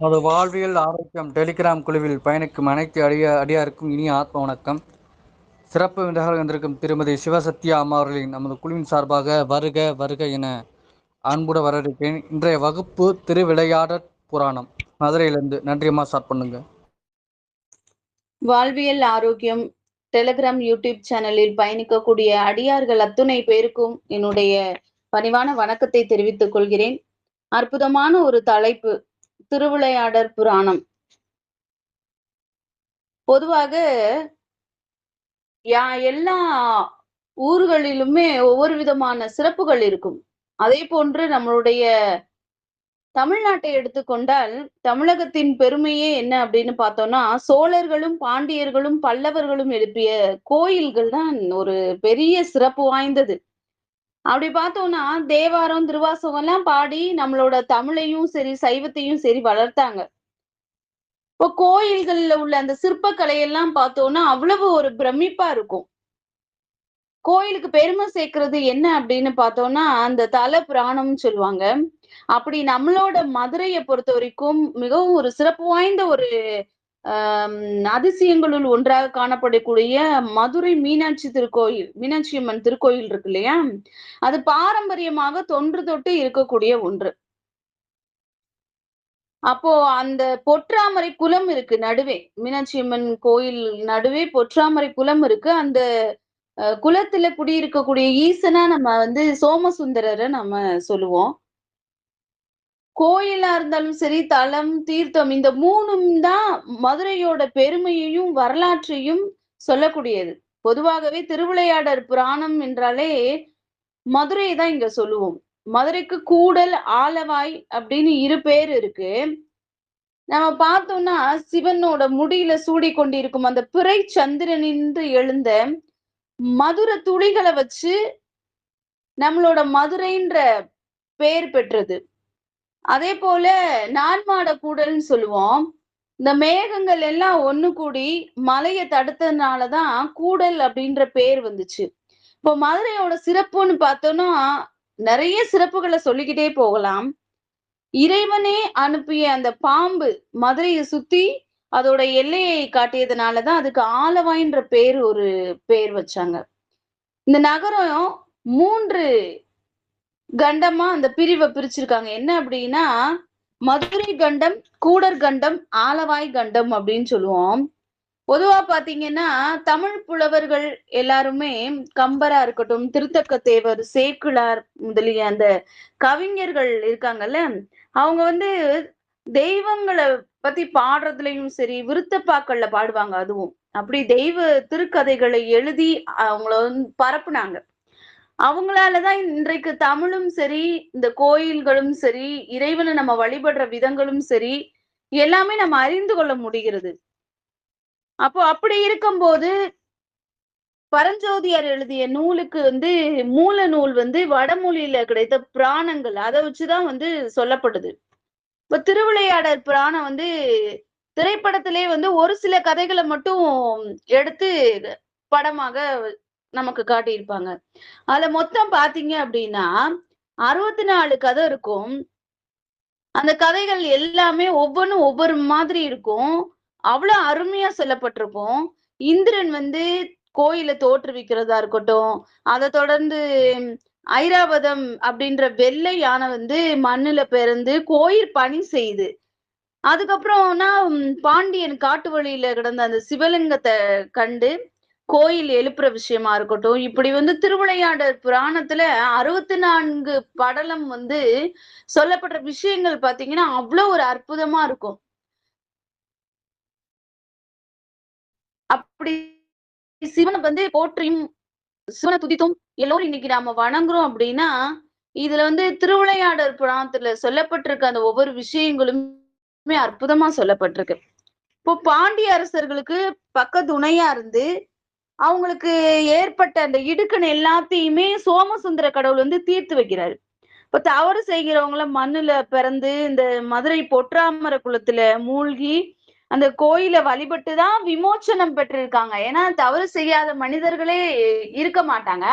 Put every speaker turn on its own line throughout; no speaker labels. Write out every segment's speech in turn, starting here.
அது வாழ்வியல் ஆரோக்கியம் டெலிகிராம் குழுவில் பயணிக்கும் அனைத்து அடியா அடியாருக்கும் இனிய ஆத்ம வணக்கம். சிறப்பு விருந்தாக வந்திருக்கும் திருமதி சிவசத்யா அம்மா அவர்களின் நமது குழுவின் சார்பாக வருக வருக என அன்புட வரவேற்கிறேன். இன்றைய வகுப்பு திருவிளையாடற் புராணம். மதுரையிலிருந்து நன்றி அம்மா ஸ்டார்ட் பண்ணுங்க.
வாழ்வியல் ஆரோக்கியம் டெலிகிராம் யூடியூப் சேனலில் பயணிக்கக்கூடிய அடியார்கள் அத்துணை பேருக்கும் என்னுடைய பணிவான வணக்கத்தை தெரிவித்துக் கொள்கிறேன். அற்புதமான ஒரு தலைப்பு திருவிளையாடற் புராணம். பொதுவாக யா எல்லா ஊர்களிலுமே ஒவ்வொரு விதமான சிறப்புகள் இருக்கும். அதே போன்று நம்மளுடைய தமிழ்நாட்டை எடுத்துக்கொண்டால் தமிழகத்தின் பெருமையே என்ன அப்படின்னு பார்த்தோம்னா சோழர்களும் பாண்டியர்களும் பல்லவர்களும் எழுப்பிய கோயில்கள் தான் ஒரு பெரிய சிறப்பு வாய்ந்தது. அப்படி பார்த்தோம்னா தேவாரம் திருவாசகம் எல்லாம் பாடி நம்மளோட தமிழையும் சரி சைவத்தையும் சரி வளர்த்தாங்க. இப்போ கோயில்கள்ல உள்ள அந்த சிற்பக்கலையெல்லாம் பார்த்தோம்னா அவ்வளவு ஒரு பிரமிப்பா இருக்கும். கோயிலுக்கு பெருமை சேர்க்கறது என்ன அப்படின்னு பார்த்தோம்னா அந்த தல புராணம்னு சொல்லுவாங்க. அப்படி நம்மளோட மதுரையை பொறுத்த வரைக்கும் மிகவும் ஒரு சிறப்பு வாய்ந்த ஒரு அதிசயங்களுள் ஒன்றாக காணப்படக்கூடிய மதுரை மீனாட்சி திருக்கோயில் மீனாட்சி அம்மன் திருக்கோயில் இருக்கு இல்லையா? அது பாரம்பரியமாக தொன்று தொட்டு இருக்கக்கூடிய ஒன்று. அப்போ அந்த பொற்றாமரை குலம் இருக்கு நடுவே. மீனாட்சி அம்மன் கோயில் நடுவே பொற்றாமரை குலம் இருக்கு. அந்த குலத்துல குடியிருக்கக்கூடிய ஈசனா நம்ம வந்து சோமசுந்தரரை நம்ம சொல்லுவோம். கோயிலா இருந்தாலும் சரி தலம் தீர்த்தம் இந்த மூணும் தான் மதுரையோட பெருமையையும் வரலாற்றையும் சொல்லக்கூடியது. பொதுவாகவே திருவிளையாடர் புராணம் என்றாலே மதுரையை தான் இங்க சொல்லுவோம். மதுரைக்கு கூடல் ஆலவாய் அப்படின்னு இரு பேர் இருக்கு. நம்ம பார்த்தோம்னா சிவனோட முடியில சூடி கொண்டிருக்கும் அந்த பிறை சந்திரனின்று எழுந்த மதுர துளிகளை வச்சு நம்மளோட மதுரைன்ற பெயர் பெற்றது. அதே போல நான்மாட கூடல்னு சொல்லுவோம். இந்த மேகங்கள் எல்லாம் ஒண்ணு கூடி மலையை தடுத்ததுனாலதான் கூடல் அப்படின்ற பேர் வந்துச்சு. இப்போ மதுரையோட சிறப்புன்னு பார்த்தோம்னா நிறைய சிறப்புகளை சொல்லிக்கிட்டே போகலாம். இறைவனே அனுப்பிய அந்த பாம்பு மதுரையை சுத்தி அதோட எல்லையை காட்டியதுனாலதான் அதுக்கு ஆலவாயின்ற பேர் ஒரு பேர் வச்சாங்க. இந்த நகரம் மூன்று கண்டமா அந்த பிரிவை பிரிச்சிருக்காங்க. என்ன அப்படின்னா மதுரை கண்டம் கூடர் கண்டம் ஆலவாய் கண்டம் அப்படின்னு சொல்லுவோம். பொதுவா பாத்தீங்கன்னா தமிழ் புலவர்கள் எல்லாருமே கம்பரா இருக்கட்டும் திருத்தக்க தேவர் சேக்குலார் முதலிய அந்த கவிஞர்கள் இருக்காங்கல்ல அவங்க வந்து தெய்வங்களை பத்தி பாடுறதுலயும் சரி விருத்தப்பாக்கள்ல பாடுவாங்க அதுவும். அப்படி தெய்வ திருக்கதைகளை எழுதி அவங்கள வந்து பரப்புனாங்க. அவங்களாலதான் இன்றைக்கு தமிழும் சரி இந்த கோயில்களும் சரி இறைவனை நம்ம வழிபடுற விதங்களும் சரி எல்லாமே நம்ம அறிந்து கொள்ள முடிகிறது. அப்போ அப்படி இருக்கும்போது பரஞ்சோதியார் எழுதிய நூலுக்கு வந்து மூல நூல் வந்து வடமொழியில கிடைத்த புராணங்கள் அதை வச்சுதான் வந்து சொல்லப்படுது. இப்ப திருவிளையாடற் பிராணம் வந்து திரைப்படத்திலே வந்து ஒரு சில கதைகளை மட்டும் எடுத்து படமாக நமக்கு காட்டியிருப்பாங்க. அதுல மொத்தம் பாத்தீங்க அப்படின்னா அறுபத்தி நாலு கதை இருக்கும். அந்த கதைகள் எல்லாமே ஒவ்வொன்றும் ஒவ்வொரு மாதிரி இருக்கும். அவ்வளவு அருமையா சொல்லப்பட்டிருக்கும். இந்திரன் வந்து கோயில தோற்றுவிக்கிறதா இருக்கட்டும் அதை தொடர்ந்து ஐராவதம் அப்படின்ற வெள்ளை யானை வந்து மண்ணுல பிறந்து கோயில் பணி செய்யுது அதுக்கப்புறம்னா பாண்டியன் காட்டு வழியில கிடந்த அந்த சிவலிங்கத்தை கண்டு கோயில் எழுப்புற விஷயமா இருக்கட்டும் இப்படி வந்து திருவிளையாடல் புராணத்துல அறுபத்தி நான்கு படலம் வந்து சொல்லப்படுற விஷயங்கள் பாத்தீங்கன்னா அவ்வளவு ஒரு அற்புதமா இருக்கும். அப்படி சிவனை வந்து போற்றியும் சிவனை துதித்தும் எல்லோரும் இன்னைக்கு நாம வணங்குறோம் அப்படின்னா இதுல வந்து திருவிளையாடல் புராணத்துல சொல்லப்பட்டிருக்க அந்த ஒவ்வொரு விஷயங்களுமே அற்புதமா சொல்லப்பட்டிருக்கு. இப்போ பாண்டிய அரசர்களுக்கு பக்க துணையா இருந்து அவங்களுக்கு ஏற்பட்ட அந்த இடுக்கண் எல்லாத்தையுமே சோமசுந்தர கடவுள் வந்து தீர்த்து வைக்கிறாரு. இப்ப தவறு செய்கிறவங்கள மண்ணுல பிறந்து இந்த மதுரை பொற்றாமர குளத்துல மூழ்கி அந்த கோயிலை வழிபட்டு தான் விமோச்சனம் பெற்றிருக்காங்க. ஏன்னா தவறு செய்யாத மனிதர்களே இருக்க மாட்டாங்க.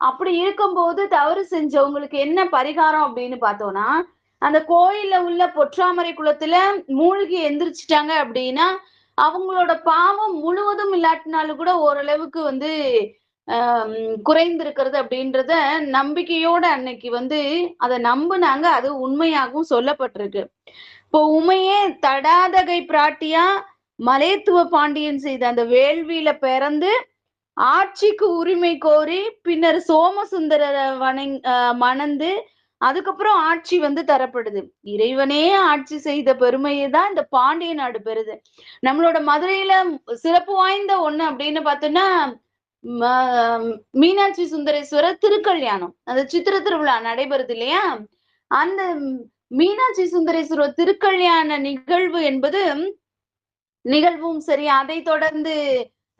அப்படி இருக்கும்போது தவறு செஞ்சவங்களுக்கு என்ன பரிகாரம் அப்படின்னு பார்த்தோம்னா அந்த கோயில்ல உள்ள பொற்றாமரை குளத்துல மூழ்கி எந்திரிச்சிட்டாங்க அப்படின்னா அவங்களோட பாவம் முழுவதும் இல்லாட்டினாலும் கூட ஓரளவுக்கு வந்து ஆஹ் குறைந்திருக்கிறது அப்படின்றத நம்பிக்கையோட அன்னைக்கு வந்து அதை நம்புனாங்க. அது உண்மையாகவும் சொல்லப்பட்டிருக்கு. இப்போ உமையே தடாதகை பிராட்டியா மலையத்துவ பாண்டியன் செய்த அந்த வேள்வியில பிறந்து ஆட்சிக்கு உரிமை கோரி பின்னர் சோமசுந்தர வணங் ஆஹ் மணந்து அதுக்கப்புறம் ஆட்சி வந்து தரப்படுது. இறைவனே ஆட்சி செய்த பெருமையை தான் இந்த பாண்டிய நாடு பெறுது. நம்மளோட மதுரையில சிறப்பு வாய்ந்த ஒண்ணு அப்படின்னு பார்த்தோம்னா ம- மீனாட்சி சுந்தரேஸ்வரர் திருக்கல்யாணம். அந்த சித்திர திருவிழா நடைபெறுது இல்லையா? அந்த மீனாட்சி சுந்தரேஸ்வரர் திருக்கல்யாண நிகழ்வு என்பது நிகழ்வும் சரி அதை தொடர்ந்து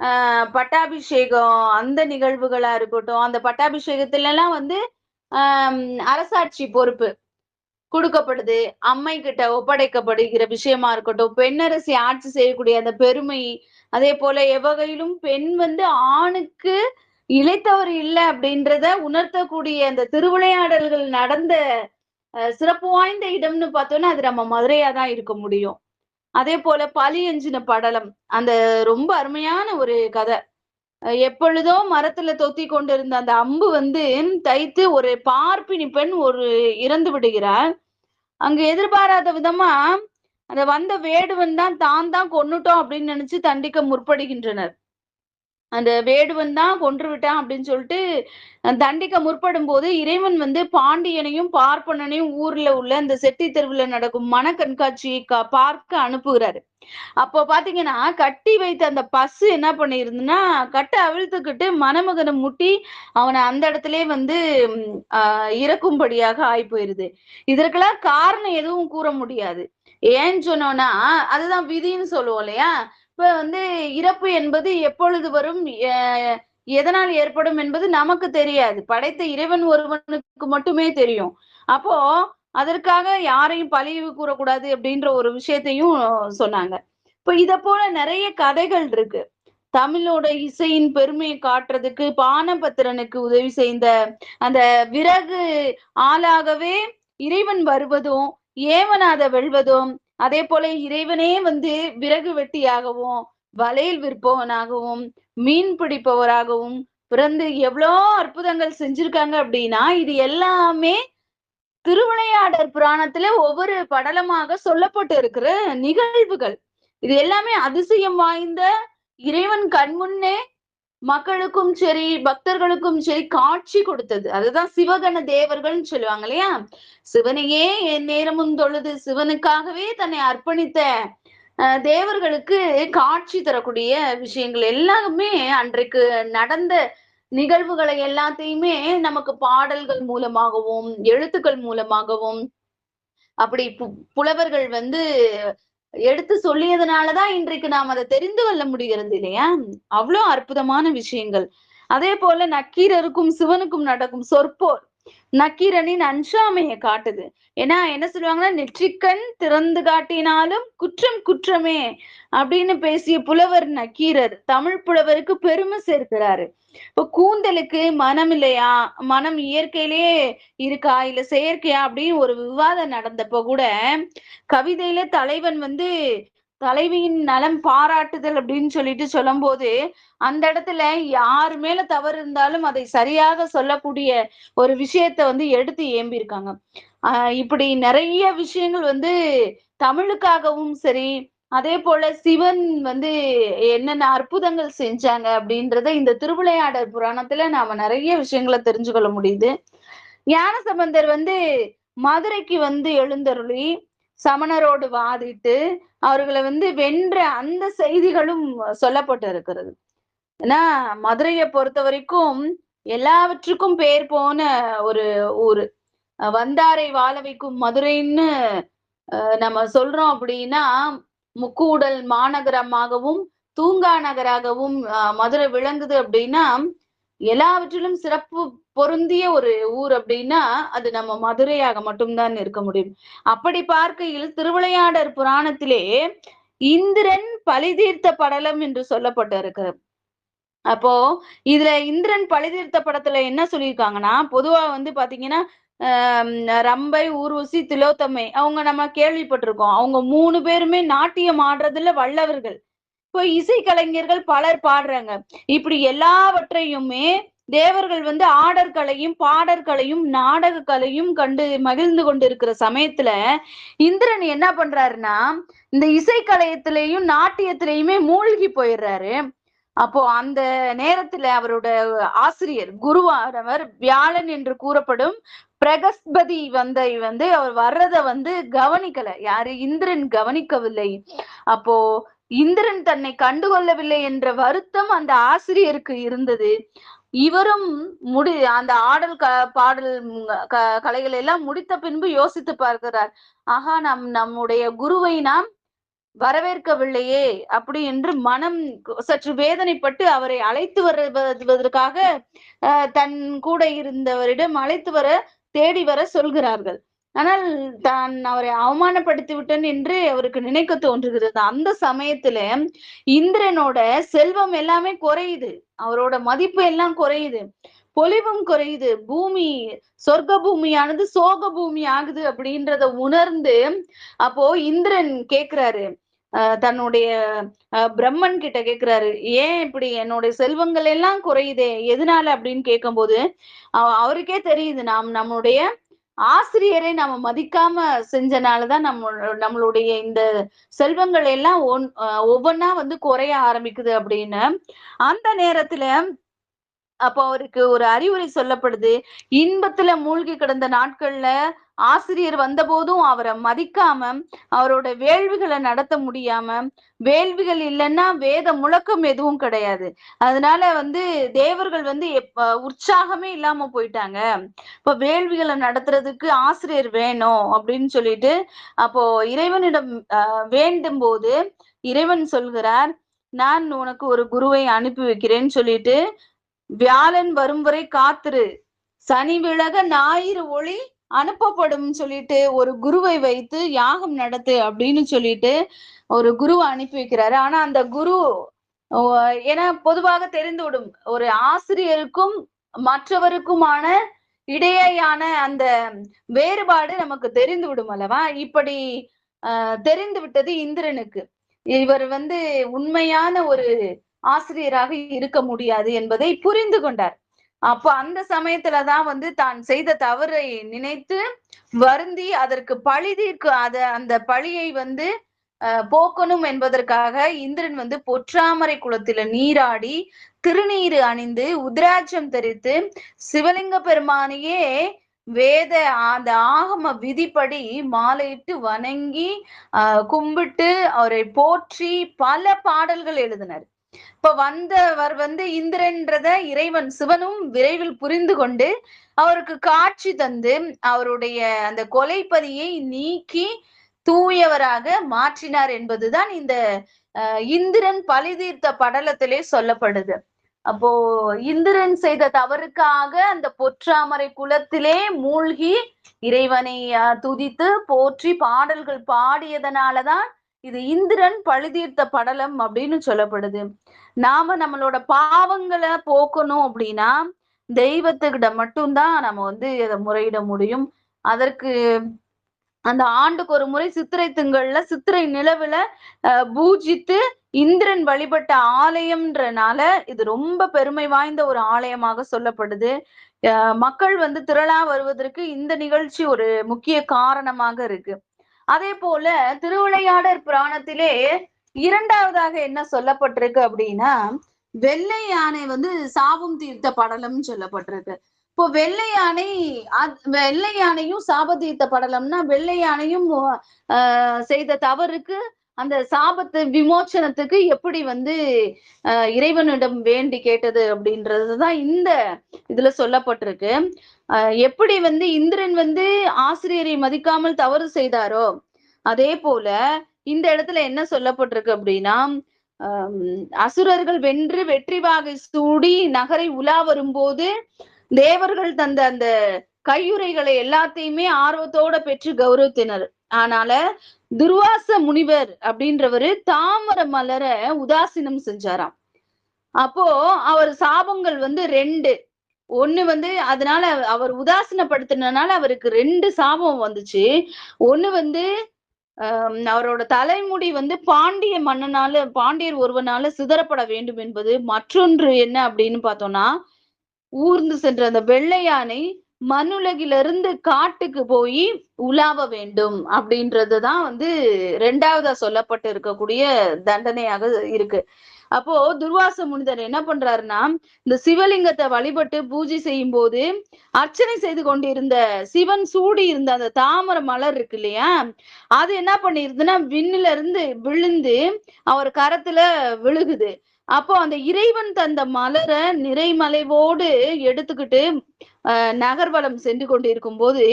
ஆஹ் பட்டாபிஷேகம் அந்த நிகழ்வுகளா இருக்கட்டும் அந்த பட்டாபிஷேகத்துல எல்லாம் வந்து அரசாட்சி பொறுப்பு கொடுக்கப்படுது அம்மை கிட்ட ஒப்படைக்கப்படுகிற விஷயமா இருக்கட்டும் பெண்ணரசி ஆட்சி செய்யக்கூடிய அந்த பெருமை அதே போல எவ்வகையிலும் பெண் வந்து ஆணுக்கு இழைத்தவர் இல்லை அப்படின்றத உணர்த்தக்கூடிய அந்த திருவிளையாடல்கள் நடந்த அஹ், சிறப்பு வாய்ந்த இடம்னு பார்த்தோம்னா அது நம்ம மதுரையா தான் இருக்க முடியும். அதே போல பலி எஞ்சின படலம் அந்த ரொம்ப அருமையான ஒரு கதை. எப்பொழுதோ மரத்துல தொத்தி கொண்டிருந்த அந்த அம்பு வந்து தைத்து ஒரு பார்ப்பினி பெண் ஒரு இறந்து விடுகிறார் அங்க எதிர்பாராத விதமா அந்த வந்த வேடுவன் தான் தான் தான் கொன்னுட்டோம் அப்படின்னு நினைச்சு தண்டிக்க முற்படுகின்றனர். அந்த வேடுவன் தான் கொன்று விட்டான் அப்படின்னு சொல்லிட்டு தண்டிக்க முற்படும் போது இறைவன் வந்து பாண்டியனையும் பார்ப்பனனையும் ஊர்ல உள்ள இந்த செட்டி தெருவுல நடக்கும் மன கண்காட்சியை பார்க்க அனுப்புகிறாரு. அப்போ பாத்தீங்கன்னா கட்டி வைத்த அந்த பசு என்ன பண்ணிருந்துன்னா கட்டை அவிழ்த்துக்கிட்டு மணமகனை முட்டி அவனை அந்த இடத்துல வந்து ஆஹ் இறக்கும்படியாக ஆகி போயிருது இதற்கெல்லாம் காரணம் எதுவும் கூற முடியாது. ஏன்னு சொன்னோம்னா அதுதான் விதின்னு சொல்லுவோம் இல்லையா? இப்ப வந்து இறப்பு என்பது எப்பொழுது வரும்? எதனால் ஏற்படும் என்பது நமக்கு தெரியாது. படைத்த இறைவன் ஒருவனுக்கு மட்டுமே தெரியும். அப்போ அதற்காக யாரையும் பழிவு கூறக்கூடாது அப்படின்ற ஒரு விஷயத்தையும் சொன்னாங்க. இப்ப இத போல நிறைய கதைகள் இருக்கு. தமிழோட இசையின் பெருமையை காட்டுறதுக்கு பானபத்திரனுக்கு உதவி செய்த அந்த விறகு ஆளாகவே இறைவன் வருவதும் ஏவனாத வெல்வதும் அதே போல இறைவனே வந்து விறகு வெட்டியாகவும் வலையில் விற்பவனாகவும் மீன் பிடிப்பவராகவும் பிறந்து எவ்வளோ அற்புதங்கள் செஞ்சிருக்காங்க அப்படின்னா இது எல்லாமே திருவிளையாடற் புராணத்துல ஒவ்வொரு படலமாக சொல்லப்பட்டு இருக்கிற நிகழ்வுகள். இது எல்லாமே அதிசயம் வாய்ந்த இறைவன் கண்முன்னே மக்களுக்கும் சரி பக்தர்களுக்கும் சரி காட்சி கொடுத்தது. அதுதான் சிவகண தேவர்கள்னு சொல்லுவாங்க இல்லையா? சிவனையே என் நேரமும் தொழுது சிவனுக்காகவே தன்னை அர்ப்பணித்த அஹ், தேவர்களுக்கு காட்சி தரக்கூடிய விஷயங்கள் எல்லாமே அன்றைக்கு நடந்த நிகழ்வுகளை எல்லாத்தையுமே நமக்கு பாடல்கள் மூலமாகவும் எழுத்துக்கள் மூலமாகவும் அப்படி பு- புலவர்கள் வந்து எடுத்து சொல்லியதுனாலதான் இன்றைக்கு நாம் அதை தெரிந்து கொள்ள முடிகிறது இல்லையா? அவ்வளோ அற்புதமான விஷயங்கள். அதே போல நக்கீரருக்கும் சிவனுக்கும் நடக்கும் சொற்போர் நக்கீரனின் அன்சாமையை காட்டுது. ஏன்னா என்ன சொல்லுவாங்கன்னா நெற்றிக்கண் திறந்து காட்டினாலும் குற்றம் குற்றமே அப்படின்னு பேசிய புலவர் நக்கீரர் தமிழ் புலவருக்கு பெருமை சேர்க்கிறாரு. இப்போ கூந்தலுக்கு மனம் இல்லையா? மனம் இயற்கையிலேயே இருக்கா? இல்ல செயற்கையா அப்படின்னு ஒரு விவாதம் நடந்தப்போ கூட கவிதையில தலைவன் வந்து தலைவியின் நலம் பாராட்டுதல் அப்படின்னு சொல்லிட்டு சொல்லும் போது அந்த இடத்துல யார் மேல தவறு இருந்தாலும் அதை சரியாக சொல்லக்கூடிய ஒரு விஷயத்த வந்து எடுத்து ஏம்பியிருக்காங்க. ஆஹ் இப்படி நிறைய விஷயங்கள் வந்து தமிழுக்காகவும் சரி அதே போல சிவன் வந்து என்னென்ன அற்புதங்கள் செஞ்சாங்க அப்படின்றத இந்த திருவிளையாடல் புராணத்துல நாம நிறைய விஷயங்களை தெரிஞ்சு கொள்ள முடியுது. ஞானசம்பந்தர் வந்து மதுரைக்கு வந்து எழுந்தருளி சமணரோடு வாதிட்டு அவர்களை வந்து வென்ற அந்த செய்திகளும் சொல்லப்பட்டு இருக்கிறது ஏன்னா மதுரையை பொறுத்த வரைக்கும் எல்லாவற்றுக்கும் பேர் போன ஒரு ஊரு. அஹ் வந்தாரை வாழ வைக்கும் மதுரைன்னு அஹ் நம்ம சொல்றோம் அப்படின்னா முக்கூடல் மாநகரமாகவும் தூங்கா நகராகவும் அஹ் மதுரை விளங்குது அப்படின்னா எல்லாவற்றிலும் சிறப்பு பொருந்திய ஒரு ஊர் அப்படின்னா அது நம்ம மதுரையாக மட்டும்தான் இருக்க முடியும். அப்படி பார்க்கையில் திருவிளையாடர் புராணத்திலே இந்திரன் பழிதீர்த்த படலம் என்று சொல்லப்பட்டு இருக்கிறது அப்போ இதுல இந்திரன் பழிதீர்த்த படத்துல என்ன சொல்லியிருக்காங்கன்னா பொதுவா வந்து பாத்தீங்கன்னா ஆஹ் ரம்பை ஊர்வசி திலோத்தமை அவங்க நம்ம கேள்விப்பட்டிருக்கோம். அவங்க மூணு பேருமே நாட்டியம் ஆடுறதுல வல்லவர்கள். இப்போ இசை கலைஞர்கள் பலர் பாடுறாங்க. இப்படி எல்லாவற்றையுமே தேவர்கள் வந்து ஆடற்கலையும் பாடற்கலையும் நாடக கலையும் கண்டு மகிழ்ந்து கொண்டிருக்கிற சமயத்துல இந்திரன் என்ன பண்றாருன்னா இந்த இசைக்கலையத்திலையும் நாட்டியத்திலையுமே மூழ்கி போயிடுறாரு. அப்போ அந்த நேரத்துல அவரோட ஆசிரியர் குருவானவர் வியாழன் என்று கூறப்படும் பிரகஸ்பதி வந்தை வந்து அவர் வர்றத வந்து கவனிக்கல. யாரு? இந்திரன் கவனிக்கவில்லை. அப்போ இந்திரன் தன்னை கண்டுகொள்ளவில்லை என்ற வருத்தம் அந்த ஆசிரியருக்கு இருந்தது. இவரும் முடி அந்த ஆடல் க பாடல் க கலைகள் எல்லாம் முடித்த பின்பு யோசித்து பார்க்கிறார். ஆகா நம் நம்முடைய குருவை நாம் வரவேற்கவில்லையே அப்படி என்று மனம் சற்று வேதனைப்பட்டு அவரை அழைத்து வருவதற்காக தன் கூட இருந்தவரிடம் அழைத்து வர தேடி வர சொல்கிறார்கள். ஆனால் தான் அவரை அவமானப்படுத்தி விட்டேன் என்று அவருக்கு நினைக்க தோன்றுகிறது. அந்த சமயத்துல இந்திரனோட செல்வம் எல்லாமே குறையுது. அவரோட மதிப்பு எல்லாம் குறையுது. பொலிவும் குறையுது. பூமி சொர்க்க பூமியானது சோக பூமி ஆகுது அப்படின்றத உணர்ந்து அப்போ இந்திரன் கேக்குறாரு. தன்னுடைய பிரம்மன் கிட்ட கேக்குறாரு. ஏன் இப்படி என்னுடைய செல்வங்கள் எல்லாம் குறையுதே? எதனால அப்படின்னு கேட்கும்போது அவருக்கே தெரியுது. நாம் நம்முடைய ஆசிரியரை நம்ம மதிக்காம செஞ்சனாலதான் நம்ம நம்மளுடைய இந்த செல்வங்கள் எல்லாம் ஒன் ஒவ்வொன்னா வந்து குறைய ஆரம்பிக்குது அப்படின்னு. அந்த நேரத்துல அப்போ அவருக்கு ஒரு அறிவுரை சொல்லப்படுது. இன்பத்துல மூழ்கி கிடந்த நாட்கள்ல ஆசிரியர் வந்த போதும் அவரை மதிக்காம அவரோட வேள்விகளை நடத்த முடியாம வேள்விகள் இல்லைன்னா வேத முழக்கம் எதுவும் கிடையாது. அதனால வந்து தேவர்கள் வந்து எப்ப உற்சாகமே இல்லாம போயிட்டாங்க. இப்ப வேள்விகளை நடத்துறதுக்கு ஆசிரியர் வேணும் அப்படின்னு சொல்லிட்டு அப்போ இறைவனிடம் வேண்டும் போது இறைவன் சொல்கிறார் நான் உனக்கு ஒரு குருவை அனுப்பி வைக்கிறேன்னு சொல்லிட்டு வியாழன் வரும் வரை காத்துரு. சனி விலக ஞாயிறு ஒளி அனுப்பப்படும் சொல்லிட்டு ஒரு குருவை வைத்து யாகம் நடத்து அப்படின்னு சொல்லிட்டு ஒரு குருவை அனுப்பி வைக்கிறாரு. ஆனா அந்த குரு ஏன்னா பொதுவாக தெரிந்துவிடும். ஒரு ஆசிரியருக்கும் மற்றவருக்குமான இடையேயான அந்த வேறுபாடு நமக்கு தெரிந்து விடும் அல்லவா? இப்படி தெரிந்து விட்டது இந்திரனுக்கு. இவர் வந்து உண்மையான ஒரு ஆசிரியராக இருக்க முடியாது என்பதை புரிந்து கொண்டார். அப்போ அந்த சமயத்துலதான் வந்து தான் செய்த தவறை நினைத்து வருந்தி அதற்கு பழி தீர்க்கு அத அந்த பழியை வந்து போக்கணும் என்பதற்காக இந்திரன் வந்து பொற்றாமரை குளத்துல நீராடி திருநீரு அணிந்து உத்ராட்சம் தெரித்து சிவலிங்க பெருமானையே வேத அந்த ஆகம விதிப்படி மாலையிட்டு வணங்கி கும்பிட்டு அவரை போற்றி பல பாடல்கள் எழுதினார். இப்ப வந்தவர் வந்து இந்திரன்றத இறைவன் சிவனும் விரைவில் புரிந்து கொண்டு அவருக்கு காட்சி தந்து அவருடைய அந்த கொலைப்பதியை நீக்கி தூயவராக மாற்றினார் என்பதுதான் இந்த இந்திரன் பழி தீர்த்த படலத்திலே சொல்லப்படுது. அப்போ இந்திரன் செய்த தவறுக்காக அந்த பொற்றாமரை குலத்திலே மூழ்கி இறைவனை துதித்து போற்றி பாடல்கள் பாடியதனாலதான் இது இந்திரன் பழுதீர்த்த படலம் அப்படின்னு சொல்லப்படுது. நாம நம்மளோட பாவங்களை போக்கணும் அப்படின்னா தெய்வத்துக்கிட்ட மட்டும்தான் நம்ம வந்து அதை முறையிட முடியும். அதற்கு அந்த ஆண்டுக்கு ஒரு முறை சித்திரை திங்கள்ல சித்திரை நிலவுல பூஜித்து இந்திரன் வழிபட்ட ஆலயம்ன்றனால இது ரொம்ப பெருமை வாய்ந்த ஒரு ஆலயமாக சொல்லப்படுது. மக்கள் வந்து திரளா வருவதற்கு இந்த நிகழ்ச்சி ஒரு முக்கிய காரணமாக இருக்கு. அதே போல திருவிளையாடற் புராணத்திலே இரண்டாவதாக என்ன சொல்லப்பட்டிருக்கு அப்படின்னா வெள்ளை யானை வந்து சாபம் தீர்த்த படலம் சொல்லப்பட்டிருக்கு. இப்போ வெள்ளை யானை வெள்ளை யானையும் சாப தீர்த்த படலம்னா வெள்ளை யானையும் ஆஹ் செய்த தவறுக்கு அந்த சாபத்து விமோச்சனத்துக்கு எப்படி வந்து இறைவனிடம் வேண்டி கேட்டது அப்படின்றதுதான் இந்த இதுல சொல்லப்பட்டிருக்கு. எப்படி வந்து இந்திரன் வந்து ஆசிரியரை மதிக்காமல் தவறு செய்தாரோ அதே போல இந்த இடத்துல என்ன சொல்லப்பட்டிருக்கு அப்படின்னா அசுரர்கள் வென்று வெற்றி வாகை சூடி நகரை உலா வரும்போது தேவர்கள் தந்த அந்த கையுறைகளை எல்லாத்தையுமே ஆர்வத்தோட பெற்று கௌரவத்தினர். ஆனால துர்வாச முனிவர் அப்படின்றவரு தாமர மலர உதாசீனம் செஞ்சாராம். அப்போ அவர் சாபங்கள் வந்து ரெண்டு. ஒண்ணு வந்து அதனால அவர் உதாசீனப்படுத்தினால அவருக்கு ரெண்டு சாபம் வந்துச்சு. ஒண்ணு வந்து ஆஹ் அவரோட தலைமுடி வந்து பாண்டிய மன்னனால பாண்டியர் ஒருவனால சிதறப்பட வேண்டும் என்பது மற்றொன்று என்ன அப்படின்னு பார்த்தோம்னா ஊர்ந்து சென்ற அந்த வெள்ளையானை மண்ணுலகிலிருந்து காட்டுக்கு போய் உலாவ வேண்டும் அப்படின்றதுதான் வந்து ரெண்டாவதா சொல்லப்பட்டு இருக்கக்கூடிய தண்டனையாக இருக்கு. அப்போ துர்வாச முனிதர் என்ன பண்றாருன்னா இந்த சிவலிங்கத்தை வழிபட்டு பூஜை செய்யும் போது அர்ச்சனை செய்து கொண்டிருந்த சிவன் சூடி இருந்த அந்த தாமரை மலர் இருக்கு இல்லையா அது என்ன பண்ணிருதுன்னா விண்ணில இருந்து விழுந்து அவர் கரத்துல விழுகுது. அப்போ அந்த இறைவன் தந்த மலரை நிறைமலைவோடு எடுத்துக்கிட்டு அஹ் நகர்வலம் சென்று கொண்டிருக்கும் போது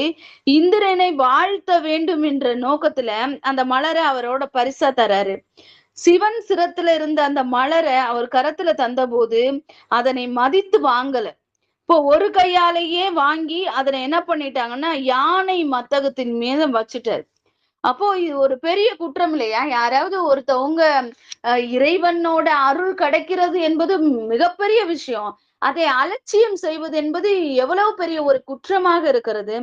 இந்திரனை வாழ்த்த வேண்டும் என்ற நோக்கத்துல அந்த மலரை அவரோட பரிசா தராரு. சிவன் சிரத்துல இருந்த அந்த மலரை அவர் கரத்துல தந்தபோது அதனை மதித்து வாங்கல. இப்போ ஒரு கையாலேயே வாங்கி அதனை என்ன பண்ணிட்டாங்கன்னா யானை மத்தகத்தின் மீது வச்சுட்டாரு. அப்போ இது ஒரு பெரிய குற்றம் இல்லையா? யாராவது ஒருத்தவங்க இறைவனோட அருள் கிடைக்கிறது என்பது மிகப்பெரிய விஷயம். அதை அலட்சியம் செய்வது என்பது எவ்வளவு பெரிய ஒரு குற்றமாக இருக்கிறது.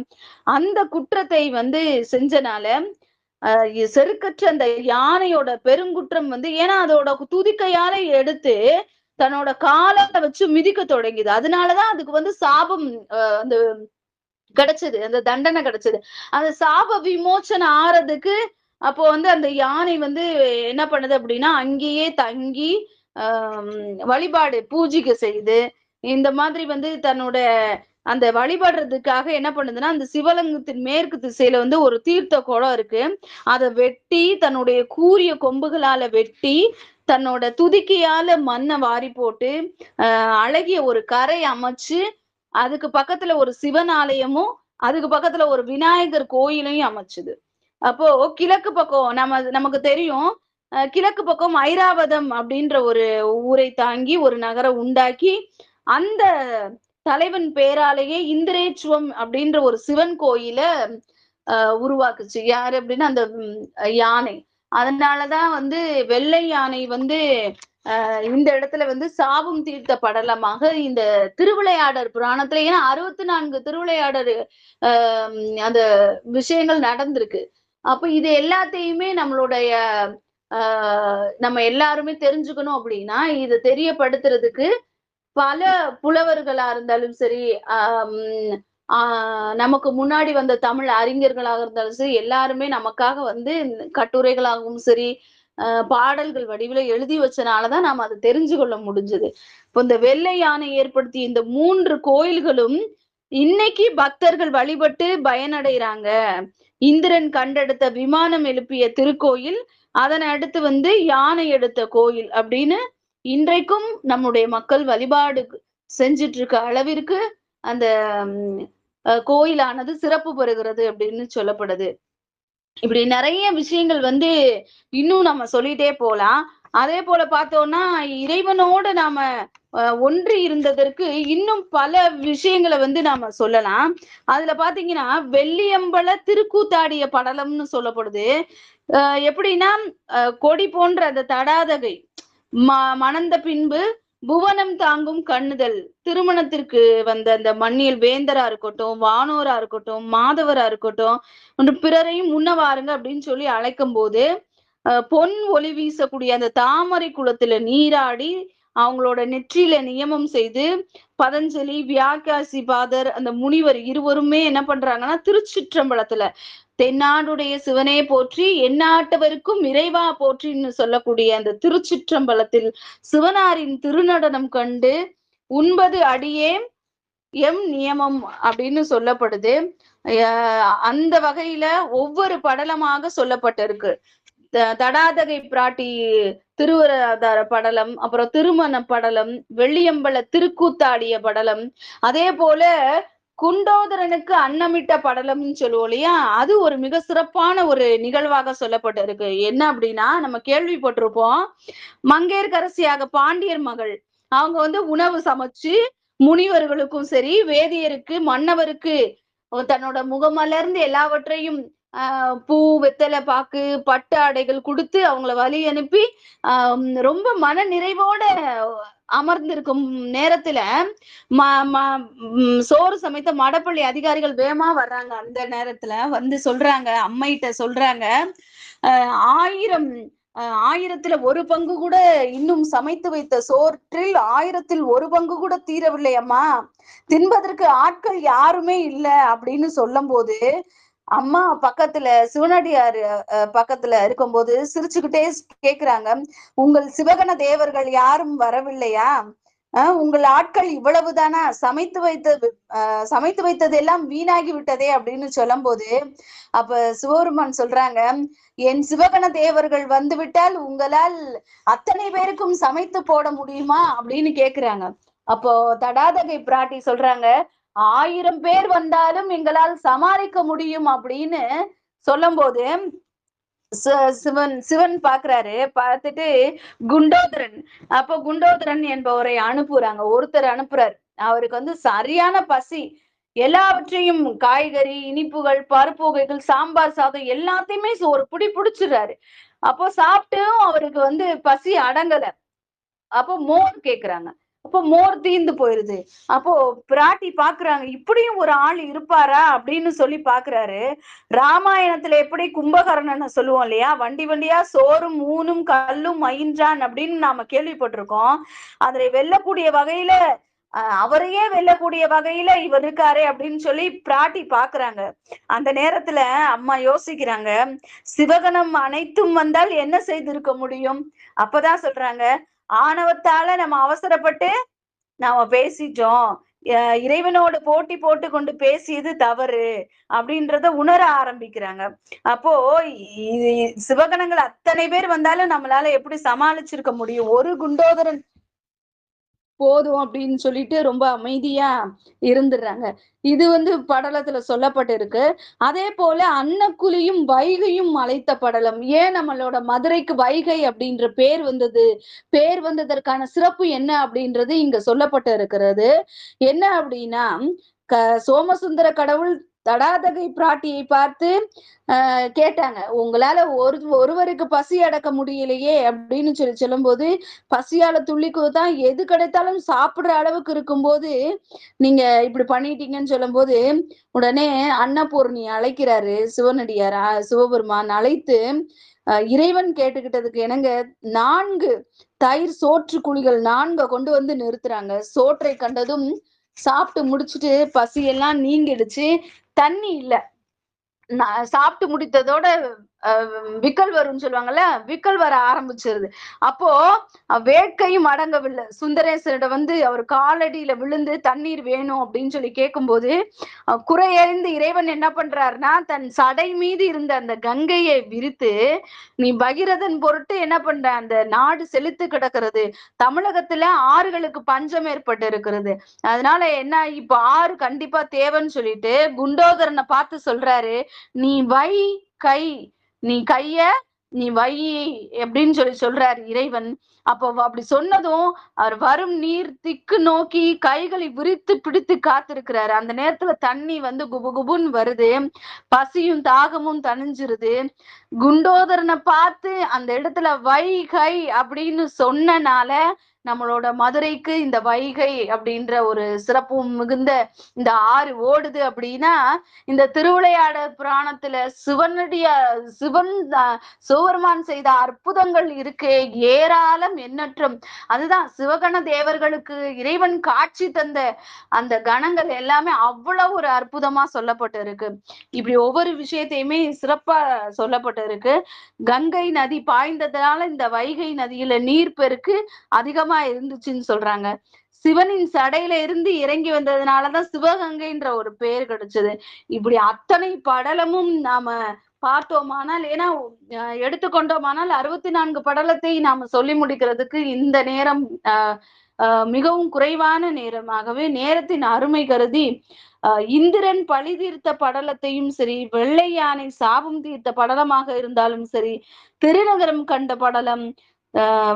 அந்த குற்றத்தை வந்து செஞ்சனால செருக்கற்ற அந்த யானையோட பெருங்குற்றம் வந்து ஏன்னா அதோட துதிக்கையால எடுத்து தன்னோட காலத்தை வச்சு மிதிக்க தொடங்கியது. அதனாலதான் அதுக்கு வந்து சாபம் அஹ், அந்த கிடைச்சது அந்த தண்டனை கிடைச்சது. அந்த சாப விமோச்சனம் ஆறதுக்கு அப்போ வந்து அந்த யானை வந்து என்ன பண்ணுது அப்படின்னா அங்கேயே தங்கி வழிபாடு பூஜைக்கு செய்து இந்த மாதிரி வந்து தன்னோட அந்த வழிபடுறதுக்காக என்ன பண்ணுதுன்னா அந்த சிவலிங்கத்தின் மேற்கு திசையில வந்து ஒரு தீர்த்த குளம் இருக்கு. அதை வெட்டி தன்னுடைய கூரிய கொம்புகளால வெட்டி தன்னோட துதிக்கையால மண்ணை வாரி போட்டு அழகிய ஒரு கரை அமைச்சு அதுக்கு பக்கத்துல ஒரு சிவன் ஆலயமும் அதுக்கு பக்கத்துல ஒரு விநாயகர் கோயிலையும் அமைச்சுது. அப்போ கிழக்கு பக்கம் நம்ம நமக்கு தெரியும் அஹ் கிழக்கு பக்கம் ஐராவதம் அப்படின்ற ஒரு ஊரை தாங்கி ஒரு நகரை உண்டாக்கி அந்த தலைவன் பேராலேயே இந்திரேச்சுவம் அப்படின்ற ஒரு சிவன் கோயில ஆஹ் உருவாக்குச்சு. யாரு அப்படின்னா அந்த யானை. அதனாலதான் வந்து வெள்ளை யானை வந்து இந்த இடத்துல வந்து சாபம் தீர்த்த படலமாக இந்த திருவிளையாடர் புராணத்துல ஏன்னா அறுபத்தி நான்கு திருவிளையாடர் ஆஹ் அந்த விஷயங்கள் நடந்திருக்கு. அப்ப இது எல்லாத்தையுமே நம்மளுடைய ஆஹ் நம்ம எல்லாருமே தெரிஞ்சுக்கணும் அப்படின்னா இது தெரியப்படுத்துறதுக்கு பல புலவர்களா இருந்தாலும் சரி நமக்கு முன்னாடி வந்த தமிழ் அறிஞர்களாக இருந்தாலும் சரி எல்லாருமே நமக்காக வந்து கட்டுரைகளாகவும் சரி பாடல்கள் வடிவில எழுதி வச்சனாலதான் நாம் அதை தெரிஞ்சு கொள்ள முடிஞ்சது. இப்போ இந்த வெள்ளை யானை ஏற்படுத்திய இந்த மூன்று கோயில்களும் இன்னைக்கு பக்தர்கள் வழிபட்டு பயனடைறாங்க. இந்திரன் கண்டெடுத்த விமானம் எழுப்பிய திருக்கோயில் அதனை அடுத்து வந்து யானை எடுத்த கோயில் அப்படின்னு இன்றைக்கும் நம்முடைய மக்கள் வழிபாடு செஞ்சிட்டு இருக்க அளவிற்கு அந்த அஹ், கோயிலானது சிறப்பு பெறுகிறது அப்படின்னு சொல்லப்படுது. இப்படி நிறைய விஷயங்கள் வந்து இன்னும் நம்ம சொல்லிட்டே போலாம் அதே போல பார்த்தோம்னா இறைவனோட நாம அஹ், இருந்ததற்கு இன்னும் பல விஷயங்களை வந்து நாம சொல்லலாம். அதுல பாத்தீங்கன்னா வெள்ளியம்பல திருக்கூத்தாடிய படலம்னு சொல்லப்படுது. அஹ், எப்படின்னா அஹ், கொடி போன்ற அந்த தடாதகை மணந்த பின்பு புவனம் தாங்கும் கண்ணுதல். திருமணத்திற்கு வந்த அந்த மண்ணியல் வேந்தரா இருக்கட்டும் வானோரா இருக்கட்டும் மாதவரா இருக்கட்டும் ஒன்று பிறரையும் முன்ன வாருங்க அப்படின்னு சொல்லி அழைக்கும் போது பொன் ஒளி வீசக்கூடிய அந்த தாமரை குளத்துல நீராடி அவங்களோட நெற்றியில நியமம் செய்து பதஞ்சலி வியாக்கியாசி பாதர் அந்த முனிவர் இருவருமே என்ன பண்றாங்கன்னா திருச்சிற்றம்பலத்துல தென்னாடுடைய சிவனே போற்றி எந்நாட்டவருக்கும் இறைவா போற்றின்னு சொல்லக்கூடிய அந்த திருச்சிற்றம்பலத்தில் சிவனாரின் திருநடனம் கண்டு உண்பது அடியே எம் நியமம் அப்படின்னு சொல்லப்படுது. அஹ் அந்த வகையில ஒவ்வொரு படலமாக சொல்லப்பட்டிருக்கு. தடாதகை பிராட்டி திருவரதார படலம் அப்புறம் திருமண படலம் வெள்ளியம்பல திருக்கூத்தாடிய படலம் அதே போல குண்டோதரனுக்கு அன்னமிட்ட படலம்னு சொல்லுவோம் இல்லையா? அது ஒரு மிக சிறப்பான ஒரு நிகழ்வாக சொல்லப்பட்டிருக்கு. என்ன அப்படின்னா நம்ம கேள்விப்பட்டிருப்போம் மங்கையர்கரசியாக பாண்டியர் மகள் அவங்க வந்து உணவு சமைச்சு முனிவர்களுக்கும் சரி வேதியருக்கு மன்னவருக்கு தன்னோட முகமலர்ந்து எல்லாவற்றையும் பூ வெத்தலை பாக்கு பட்டு ஆடைகள் கொடுத்து அவங்கள வழி அனுப்பி ஆஹ் ரொம்ப மன நிறைவோட அமர்ந்திருக்கும் நேரத்துல ம ம- சோறு சமைத்த மடப்பள்ளி அதிகாரிகள் வேமா வர்றாங்க. அந்த நேரத்துல வந்து சொல்றாங்க அம்மைகிட்ட சொல்றாங்க ஆஹ் ஆயிரம் ஆயிரத்துல ஒரு பங்கு கூட இன்னும் சமைத்து வைத்த சோற்றில் ஆயிரத்தில் ஒரு பங்கு கூட தீரவில்லையம்மா தின்பதற்கு ஆட்கள் யாருமே இல்லை அப்படின்னு சொல்லும் போது அம்மா பக்கத்துல சிவனடியார் அஹ், பக்கத்துல இருக்கும்போது சிரிச்சுக்கிட்டே கேக்குறாங்க. உங்கள் சிவகண தேவர்கள் யாரும் வரவில்லையா? உங்கள் ஆட்கள் இவ்வளவுதானா? சமைத்து வைத்தது சமைத்து வைத்தது எல்லாம் வீணாகி விட்டதே அப்படின்னு சொல்லும் போது அப்ப சிவபெருமான் சொல்றாங்க என் சிவகண தேவர்கள் வந்துவிட்டால் உங்களால் அத்தனை பேருக்கும் சமைத்து போட முடியுமா? அப்படின்னு கேக்குறாங்க. அப்போ தடாதகை பிராட்டி சொல்றாங்க ஆயிரம் பேர் வந்தாலும் எங்களால் சமாளிக்க முடியும் அப்படின்னு சொல்லும்போது ச- சிவன் சிவன் பாக்குறாரு. பார்த்துட்டு குண்டோதரன். அப்போ குண்டோதரன் என்பவரை அனுப்புறாங்க. ஒருத்தர் அனுப்புறாரு. அவருக்கு வந்து சரியான பசி. எல்லாவற்றையும் காய்கறி இனிப்புகள் பருப்பு வகைகள் சாம்பார் சாதம் எல்லாத்தையுமே ஒரு புடி பிடிச்சிடுறாரு. அப்போ சாப்பிட்டும் அவருக்கு வந்து பசி அடங்கல. அப்போ மோர் கேக்குறாங்க. அப்போ மோர் தீந்து போயிருது. அப்போ பிராட்டி பாக்குறாங்க இப்படியும் ஒரு ஆள் இருப்பாரா? அப்படின்னு சொல்லி பாக்குறாரு. ராமாயணத்துல எப்படி கும்பகர்ணனை சொல்லுவோம் இல்லையா? வண்டி வண்டியா சோறும் ஊனும் கல்லும் மயின்றான் அப்படின்னு நாம கேள்விப்பட்டிருக்கோம். அதை வெல்லக்கூடிய வகையில அஹ், அவரையே வெல்லக்கூடிய வகையில இவர் இருக்காரே அப்படின்னு சொல்லி பிராட்டி பாக்குறாங்க. அந்த நேரத்துல அம்மா யோசிக்கிறாங்க சிவகணம் அனைத்தும் வந்தால் என்ன செய்திருக்க முடியும்? அப்பதான் சொல்றாங்க ஆணவத்தால நம்ம அவசரப்பட்டு நாம பேசிட்டோம். அஹ் இறைவனோட போட்டி போட்டு கொண்டு பேசியது தவறு அப்படின்றத உணர ஆரம்பிக்கிறாங்க. அப்போ சிவகணங்கள் அத்தனை பேர் வந்தாலும் நம்மளால எப்படி சமாளிச்சிருக்க முடியும்? ஒரு குண்டோதரன் போதும் அப்படின்னு சொல்லிட்டு ரொம்ப அமைதியா இருந்துடுறாங்க. இது வந்து படலத்துல சொல்லப்பட்டிருக்கு. அதே போல அன்னக்குழியும் வைகையும் அழைத்த படலம். ஏன் நம்மளோட மதுரைக்கு வைகை அப்படின்ற பேர் வந்தது? பேர் வந்ததற்கான சிறப்பு என்ன அப்படின்றது இங்க சொல்லப்பட்டு இருக்கிறது என்ன அப்படின்னா க சோமசுந்தர கடவுள் தடாதகை பிராட்டியை பார்த்து கேட்டாங்க. உங்களால ஒரு ஒருவருக்கு பசி அடக்க முடியலையே அப்படின்னு சொல்லி சொல்லும்போது பசியால துள்ளிக்கு தான் எது கிடைத்தாலும் சாப்பிடுற அளவுக்கு இருக்கும்போது நீங்க இப்படி பண்ணிட்டீங்கன்னு சொல்லும்போது உடனே அன்னபூர்ணி அழைக்கிறாரு சிவனடியார் சிவபெருமான் அழைத்து இறைவன் கேட்டுக்கிட்டதுக்கு என்னங்க நான்கு தயிர் சோற்று குழிகள் நான்கு கொண்டு வந்து நிறுத்துறாங்க. சோற்றை கண்டதும் சாப்பிட்டு முடிச்சிட்டு பசியெல்லாம் நீங்கிடுச்சு. தண்ணி இல்ல. நான் சாப்பிட்டு முடித்ததோட விக்கல் வரும்னு சொல்லுவாங்கல்ல விக்கல் வர ஆரம்பிச்சிருது. அப்போ வேட்கையும் அடங்கவில்லை. சுந்தரேசரிட வந்து அவர் காலடியில விழுந்து தண்ணீர் வேணும் அப்படின்னு சொல்லி கேட்கும்போது குறையறிந்து இறைவன் என்ன பண்றாருன்னா தன் சடை மீது இருந்த அந்த கங்கையை விரித்து நீ பகிரதன் பொருட்டு என்ன பண்ற? அந்த நாடு செலுத்து கிடக்கிறது. தமிழகத்துல ஆறுகளுக்கு பஞ்சம் ஏற்பட்டு இருக்கிறது அதனால என்ன இப்ப ஆறு கண்டிப்பா தேவைன்னு சொல்லிட்டு குண்டோதரனை பார்த்து சொல்றாரு நீ வை கை நீ கைய நீ வை அப்படின்னு சொல்லி சொல்றாரு இறைவன். அப்போ அப்படி சொன்னதும் அவர் வரும் நீர் திக்கு நோக்கி கைகளை விரித்து பிடித்து காத்திருக்கிறாரு. அந்த நேரத்துல தண்ணி வந்து குபு குபுன்னு வருது. பசியும் தாகமும் தணிஞ்சிருது. குண்டோதரனை பார்த்து அந்த இடத்துல வை கை அப்படின்னு சொன்னனால நம்மளோட மதுரைக்கு இந்த வைகை அப்படின்ற ஒரு சிறப்பு மிகுந்த இந்த ஆறு ஓடுது அப்படின்னா இந்த திருவிளையாட புராணத்துல சிவனுடைய சிவன் சிவபெருமான் செய்த அற்புதங்கள் இருக்கு ஏராளம் எண்ணற்றும். அதுதான் சிவகண தேவர்களுக்கு இறைவன் காட்சி தந்த அந்த கணங்கள் எல்லாமே அவ்வளவு ஒரு அற்புதமா சொல்லப்பட்டு இருக்கு இப்படி ஒவ்வொரு விஷயத்தையுமே சிறப்பா சொல்லப்பட்டு இருக்கு கங்கை நதி பாய்ந்ததுனால இந்த வைகை நதியில நீர் பெருக்கு அதிகமா அங்கமா இருந்துச்சுன்னு சொல்றாங்க. சிவனின் சடையில இருந்து இறங்கி வந்ததுனாலதான் சிவகங்கைன்ற ஒரு பேர் கிடைச்சது. இப்படி அத்தனை படலமும் நாம பார்த்தோமானால் ஏன்னா எடுத்துக்கொண்டோமானால் அறுபத்தி நான்கு படலத்தை நாம சொல்லி முடிக்கிறதுக்கு இந்த நேரம் மிகவும் குறைவான நேரமாகவே நேரத்தின் அருமை கருதி இந்திரன் பழி தீர்த்த படலத்தையும் சரி வெள்ளை யானை சாபம் தீர்த்த படலமாக இருந்தாலும் சரி திருநகரம் கண்ட படலம்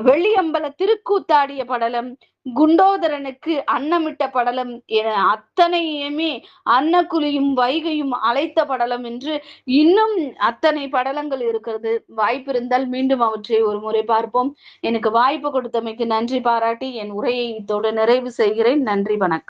வெள்ளியம்பல திருக்கூத்தாடிய படலம் குண்டோதரனுக்கு அன்னமிட்ட படலம் என அத்தனையுமே அன்னக்குழியும் வைகையும் அழைத்த படலம் என்று இன்னும் அத்தனை படலங்கள் இருக்கிறது. வாய்ப்பு இருந்தால் மீண்டும் அவற்றை ஒரு முறை பார்ப்போம். எனக்கு வாய்ப்பு கொடுத்தமைக்கு நன்றி பாராட்டி என் உரையை இத்தோடு நிறைவு செய்கிறேன். நன்றி வணக்கம்.